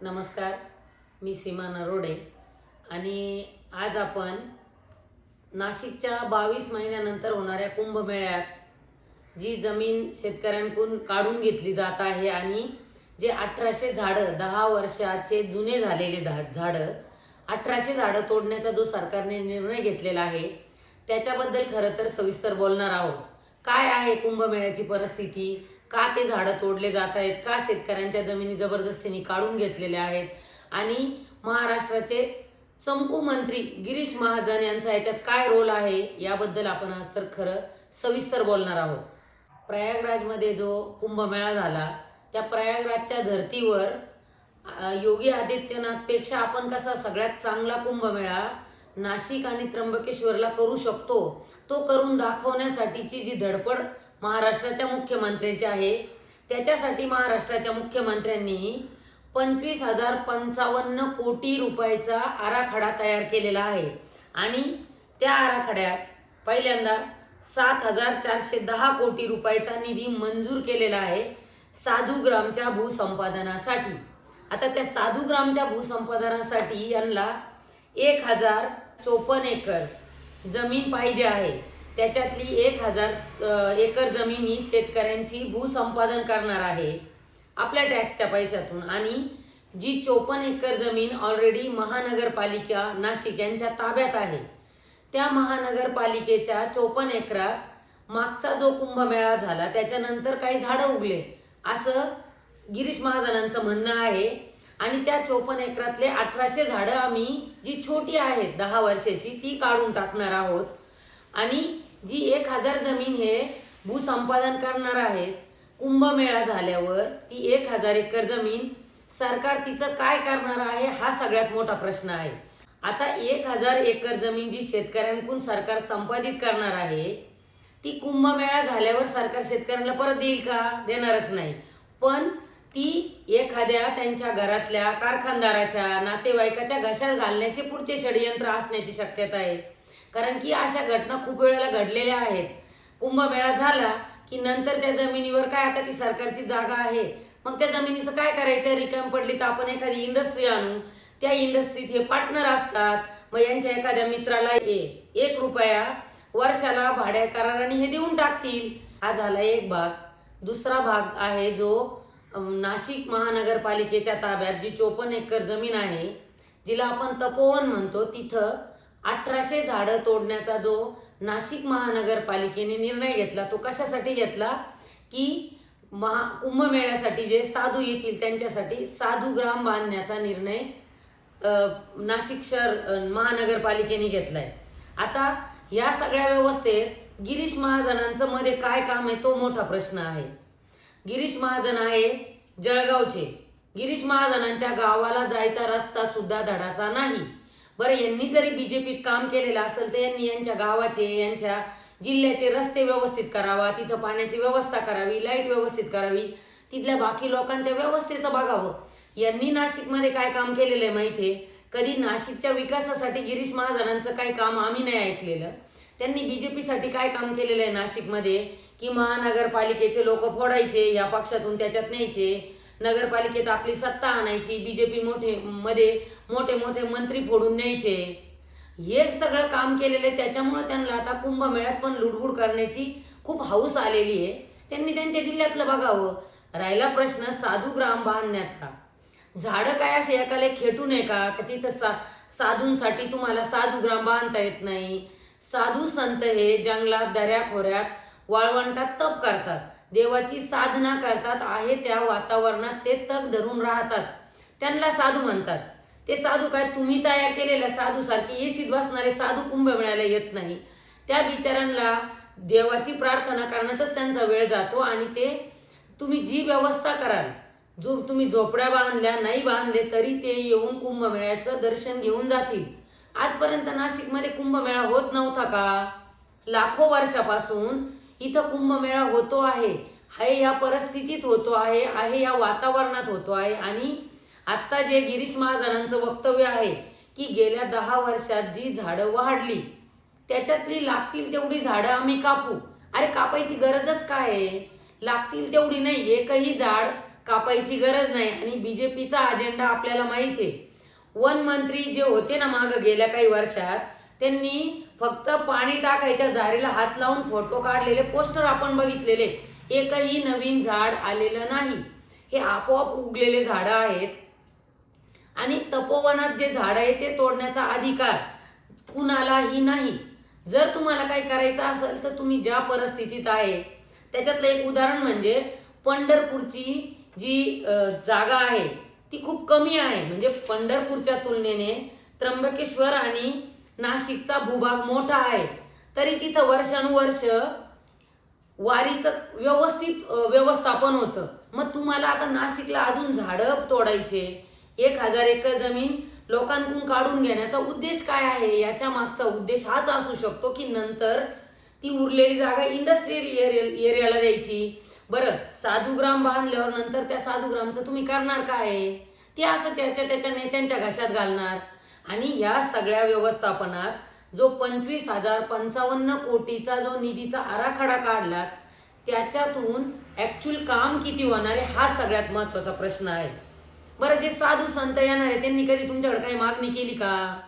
नमस्कार मी सीमा नरोडे आणि आज आपण नाशिकच्या बावीस महिन्यानंतर होणाऱ्या कुंभमेळ्यात जी जमीन शेतकऱ्यांकडून काढून घेतली जात आहे आणि जे अठराशे झाडं दहा वर्षाचे जुने झालेले झाड झाडं अठराशे झाडं तोडण्याचा जो सरकारने निर्णय घेतलेला आहे त्याच्याबद्दल खरं तर सविस्तर बोलणार आहोत. काय आहे कुंभमेळ्याची परिस्थिती? का ते झाडं तोडले जात आहेत? का शेतकऱ्यांच्या जमिनी जबरदस्तीने काढून घेतलेल्या आहेत? आणि महाराष्ट्राचे चमकू मंत्री गिरीश महाजन यांचा याच्यात काय रोल आहे? याबद्दल आपण आज तर खरं सविस्तर बोलणार आहोत. प्रयागराजमध्ये जो कुंभमेळा झाला त्या प्रयागराजच्या धर्तीवर योगी आदित्यनाथपेक्षा आपण कसा सगळ्यात चांगला कुंभमेळा नाशिक आणि त्र्यंबकेश्वरला करू शकतो? तो करून दाखवण्यासाठीची जी धडपड महाराष्ट्राच्या मुख्यमंत्र्यांचे आहे. त्याच्यासाठी महाराष्ट्राच्या मुख्यमंत्र्यांनी पंचवीस हजार पंचावन्न कोटी रुपयाचा आराखडा तयार केलेला आहे. आणि त्या आराखड्यात पहिल्यांदा सात हजार चारशे दहा कोटी रुपयाचा निधी मंजूर केलेला आहे साधुग्रामच्या भूसंपादनासाठी. आता त्या साधूग्रामच्या भूसंपादनासाठी यांना एक हजार चोपन्न एकर जमीन पाहिजे आहे. त्याच्यातली एक हजार एकर जमीन ही शेतकऱ्यांची भूसंपादन करणार आहे. आपल्या टॅक्सच्या पैशातून. आणि जी चोपन्न एकर जमीन ऑलरेडी महानगरपालिका नाशिक यांच्या ताब्यात आहे. त्या महानगरपालिकेच्या चोपन्न एकरात मागचा जो कुंभमेळा झाला त्याच्यानंतर काही झाडं उगले असं गिरीश महाजनांचं म्हणणं आहे. आणि त्या चोपन्न एकरातले अठराशे झाडं आम्ही जी छोटी आहेत दहा वर्षाची ती काढून टाकणार आहोत. आणि जी एक हजार जमीन हे भूसंपादन करणार आहेत कुंभमेळा झाल्यावर ती एक हजार एकर जमीन सरकार तिचं काय करणार आहे हा सगळ्यात मोठा प्रश्न आहे. आता एक हजार एकर जमीन जी शेतकऱ्यांकडून सरकार संपादित करणार आहे ती कुंभमेळा झाल्यावर सरकार शेतकऱ्यांना परत देईल का? देणारच नाही. पण ती एखाद्या त्यांच्या घरातल्या कारखानदाराच्या नातेवाईकाच्या घशात घालण्याचे पुढचे षडयंत्र असण्याची शक्यता आहे. कारण की अशा घटना खूप वेळेला घडलेल्या आहेत. कुंभमेळा झाला की नंतर त्या जमिनीवर काय आता ती सरकारची जागा आहे. मग त्या जमिनीचं काय करायचं? रिकाम पडली तर आपण एखादी इंडस्ट्री आणू. त्या इंडस्ट्रीत हे पार्टनर असतात. मग यांच्या एखाद्या मित्राला ए एक रुपया वर्षाला भाड्या कराराने हे देऊन टाकतील. हा झाला एक भाग. दुसरा भाग आहे जो नाशिक महानगरपालिकेच्या ताब्यात जी चोपन्न एकर जमीन आहे जिला आपण तपोवन म्हणतो तिथं अठराशे झाडं तोडण्याचा जो नाशिक महानगरपालिकेने निर्णय घेतला तो कशासाठी घेतला? की महा कुंभमेळ्यासाठी जे साधू येतील त्यांच्यासाठी साधू ग्राम बांधण्याचा निर्णय नाशिक शहर महानगरपालिकेने महानगरपालिकेने घेतलाय. आता ह्या सगळ्या व्यवस्थेत गिरीश महाजनांचं मध्ये काय काम आहे तो मोठा प्रश्न आहे. गिरीश महाजन आहे जळगावचे. गिरीश महाजनांच्या गावाला जायचा रस्ता सुद्धा धडाचा नाही. बरं यांनी जरी बीजेपीत काम केलेलं असेल तर यांनी यांच्या गावाचे यांच्या जिल्ह्याचे रस्ते व्यवस्थित करावा तिथं पाण्याची व्यवस्था करावी लाइट व्यवस्थित करावी तिथल्या बाकी लोकांच्या व्यवस्थेचं बघावं. यांनी नाशिकमध्ये काय काम केलेलं आहे माहिती आहे? कधी नाशिकच्या विकासासाठी गिरीश महाजनांचं काही काम आम्ही नाही ऐकलेलं. त्यांनी बीजेपीसाठी काय काम केलेलं आहे नाशिकमध्ये? की महानगरपालिकेचे लोक फोडायचे या पक्षातून त्याच्यात न्यायचे नगरपालिकेत आपली सत्ता आणायची बीजेपी मोठे मध्ये मोठे मोठे मंत्री फोडून न्यायचे. हे सगळं काम केलेलं आहे त्याच्यामुळे त्यांना आता कुंभमेळ्यात पण लुडबुड करण्याची खूप हौस आलेली आहे. त्यांनी त्यांच्या जिल्ह्यातलं बघावं. राहिला प्रश्न साधू ग्राम बांधण्याचा. झाडं काय असे एकाला खेटू नये का? तिथं सा साधूंसाठी तुम्हाला साधू ग्राम बांधता येत नाही? साधू संत हे जंगलात दऱ्या खोऱ्यात वाळवंटात तप करतात. देवाची साधना करतात आहे त्या वातावरणात ते तग धरून राहतात. त्यांना साधू म्हणतात. ते साधू काय तुम्ही तयार केलेल्या साधू सारखे एसीत बसणारे साधू कुंभमेळ्याला येत नाही. त्या बिचाऱ्यांना देवाची प्रार्थना करण्यातच त्यांचा वेळ जातो आणि ते तुम्ही जी व्यवस्था कराल जो तुम्ही झोपड्या बांधल्या नाही बांधले तरी ते येऊन कुंभमेळ्याचं दर्शन घेऊन जातील. आजपर्यंत नाशिकमध्ये कुंभमेळा होत नव्हता का? लाखो वर्षापासून इथं कुंभमेळा होतो आहे. आहे या परिस्थितीत होतो आहे आहे या वातावरणात होतो आहे. आणि आत्ता जे गिरीश महाजनांचं वक्तव्य आहे की गेल्या दहा वर्षात जी झाडं वाढली त्याच्यातली लागतील तेवढी झाडं आम्ही कापू. अरे कापायची गरजच काय आहे? लागतील तेवढी नाही. एकही झाड कापायची गरज नाही. आणि बीजेपीचा अजेंडा आपल्याला माहीत आहे. वन मंत्री जे होते ना मागं गेल्या काही वर्षात त्यांनी फक्त पाणी टाकायच्या जारीला हात लावून फोटो काढलेले पोस्टर आपण बघितलेले. एकही नवीन झाड आलेलं नाही. हे आपोआप उगलेले झाडं आहेत. आणि तपोवनात जे झाड आहे ते तोडण्याचा अधिकार कुणालाही नाही. जर तुम्हाला काही करायचं असेल तर तुम्ही ज्या परिस्थितीत आहे त्याच्यातलं एक उदाहरण म्हणजे पंढरपूरची जी जागा आहे ती खूप कमी आहे. म्हणजे पंढरपूरच्या तुलनेने त्र्यंबकेश्वर आणि नाशिकचा भूभाग मोठा आहे. तरी तिथं वर्षानुवर्ष वारीचं व्यवस्थित व्यवस्थापन होतं. मग तुम्हाला आता नाशिकला अजून झाडं तोडायचे. एक हजार एकर जमीन लोकांकडून काढून घेण्याचा उद्देश काय आहे? याच्या मागचा उद्देश हाच असू शकतो की नंतर ती उरलेली जागा इंडस्ट्रियल एरिया एरियाला द्यायची. बरं साधू ग्राम बांधल्यावर नंतर त्या साधू ग्रामचं तुम्ही करणार काय? आहे? ते असं त्याच्या त्याच्या नेत्यांच्या घशात घालणार. आणि ह्या सगळ्या व्यवस्थापनात जो पंचवीस हजार पंचावन्न कोटीचा जो निधीचा आराखडा काढला त्याच्यातून ॲक्च्युअल काम किती होणार आहे हा सगळ्यात महत्त्वाचा प्रश्न आहे. बरं जे साधू संत येणार आहे त्यांनी कधी तुमच्याकडे काही मागणी केली का?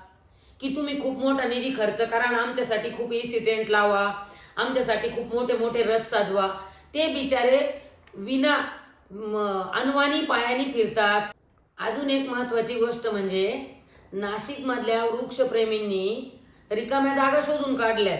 की तुम्ही खूप मोठा निधी खर्च करा आणि आमच्यासाठी खूप एसी टेंट लावा आमच्यासाठी खूप मोठे मोठे रथ साजवा. ते बिचारे विना अनुवानी पायाने फिरतात. अजून एक महत्वाची गोष्ट म्हणजे नाशिकमधल्या वृक्षप्रेमींनी रिकाम्या जागा शोधून काढल्यात.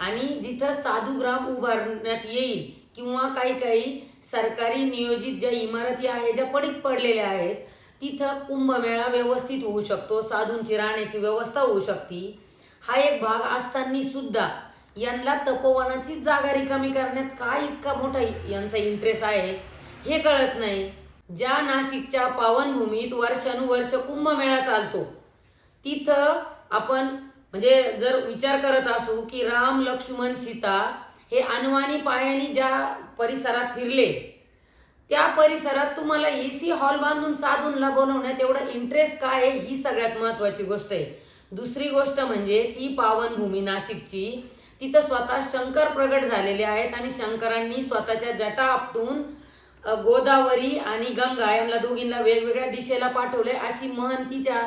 आणि जिथं साधूग्राम उभारण्यात येईल किंवा काही काही सरकारी नियोजित ज्या इमारती आहेत ज्या पडीक पडलेल्या आहेत तिथं कुंभमेळा व्यवस्थित होऊ शकतो साधूंची राहण्याची व्यवस्था होऊ शकते. हा एक भाग असताना सुद्धा यांना तपोवनाची जागा रिकामी करण्यात काय इतका मोठा यांचा इंटरेस्ट आहे हे कळत नाही. ज्या नाशिकच्या पावनभूमीत वर्षानुवर्ष कुंभमेळा चालतो तिथं आपण म्हणजे जर विचार करत असू की राम लक्ष्मण सीता हे अनवानी पायानी ज्या परिसरात फिरले त्या परिसरात तुम्हाला ए सी हॉल बांधून साधूनला बनवण्यात एवढं इंटरेस्ट काय आहे ही सगळ्यात महत्वाची गोष्ट आहे. दुसरी गोष्ट म्हणजे ती पावनभूमी नाशिकची तिथं स्वतः शंकर प्रगट झालेले आहेत आणि शंकरांनी स्वतःच्या जटा आपटून गोदावरी आणि गंगा यांना दोघींना वेगवेगळ्या दिशेला पाठवले अशी महंती त्या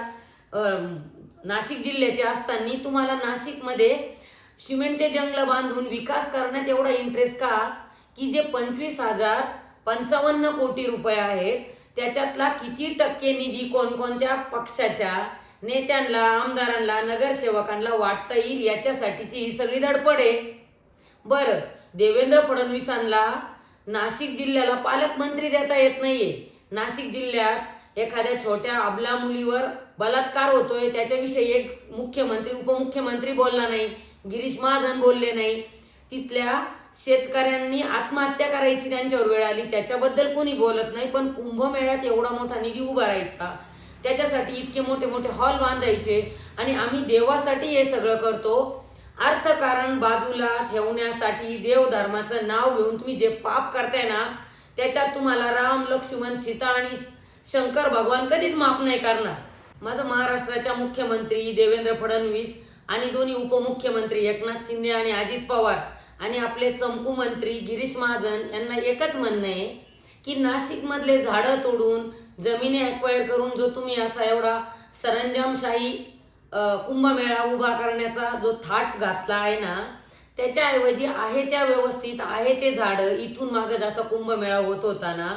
नाशिक जिल्ह्याचे असताना तुम्हाला नाशिकमध्ये सिमेंटचे जंगल बांधून विकास करण्यात एवढा इंटरेस्ट का? की जे पंचवीस हजार पंचावन्न कोटी रुपये आहेत त्याच्यातला किती टक्के निधी कोणकोणत्या पक्षाच्या नेत्यांना आमदारांना नगरसेवकांना वाटता येईल? याच्यासाठीची ही सगळी धडपड आहे. बरं देवेंद्र फडणवीसांना नाशिक जिल्ह्याला पालकमंत्री देता येत नाहीये. नाशिक जिल्ह्यात एखाद्या छोट्या अबला मुलीवर बलात्कार होतोय त्याच्याविषयी एक मुख्यमंत्री उपमुख्यमंत्री बोलला नाही गिरीश महाजन बोलले नाही. तिथल्या शेतकऱ्यांनी आत्महत्या करायची त्यांच्यावर वेळ आली त्याच्याबद्दल कोणी बोलत नाही पण कुंभमेळ्यात एवढा मोठा निधी उभारायचा त्याच्यासाठी इतके मोठे मोठे हॉल बांधायचे आणि आम्ही देवासाठी हे सगळं करतो. अर्थकारण बाजूला ठेवण्यासाठी देवधर्माचं नाव घेऊन तुम्ही जे पाप करताय ना त्याच्यात तुम्हाला राम लक्ष्मण सीता आणि शंकर भगवान कधीच माफ नाही करणार. माझं महाराष्ट्राच्या मुख्यमंत्री देवेंद्र फडणवीस आणि दोन्ही उपमुख्यमंत्री एकनाथ शिंदे आणि अजित पवार आणि आपले चंपू मंत्री गिरीश महाजन यांना एकच म्हणणं आहे की नाशिकमधले झाडं तोडून जमिनी ॲक्वायर करून जो तुम्ही असा एवढा सरंजामशाही कुंभमेळा उभा करण्याचा जो थाट घातला आहे ना त्याच्याऐवजी आहे त्या व्यवस्थित आहे ते झाडं इथून मागं जसा कुंभमेळा होत होता ना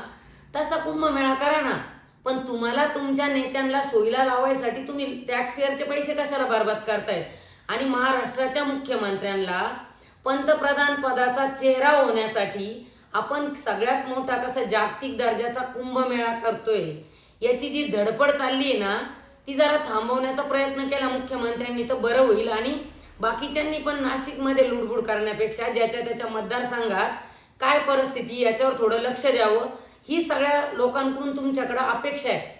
तसा कुंभमेळा करा ना. पण तुम्हाला तुमच्या नेत्यांना सोयीला लावायसाठी तुम्ही टॅक्स पेअरचे पैसे कशाला बर्बाद करतायत आणि महाराष्ट्राच्या मुख्यमंत्र्यांना पंतप्रधान पदाचा चेहरा होण्यासाठी आपण सगळ्यात मोठा कसा जागतिक दर्जाचा कुंभमेळा करतोय याची जी धडपड चालली आहे ना ती जरा थांबवण्याचा प्रयत्न केला मुख्यमंत्र्यांनी तर बरं होईल. आणि बाकीच्यांनी पण नाशिकमध्ये लुडबुड करण्यापेक्षा ज्याच्या त्याच्या मतदारसंघात काय परिस्थिती याच्यावर थोडं लक्ष द्यावं. ही सगळ्या लोकांकडून तुमच्याकडं अपेक्षा आहे.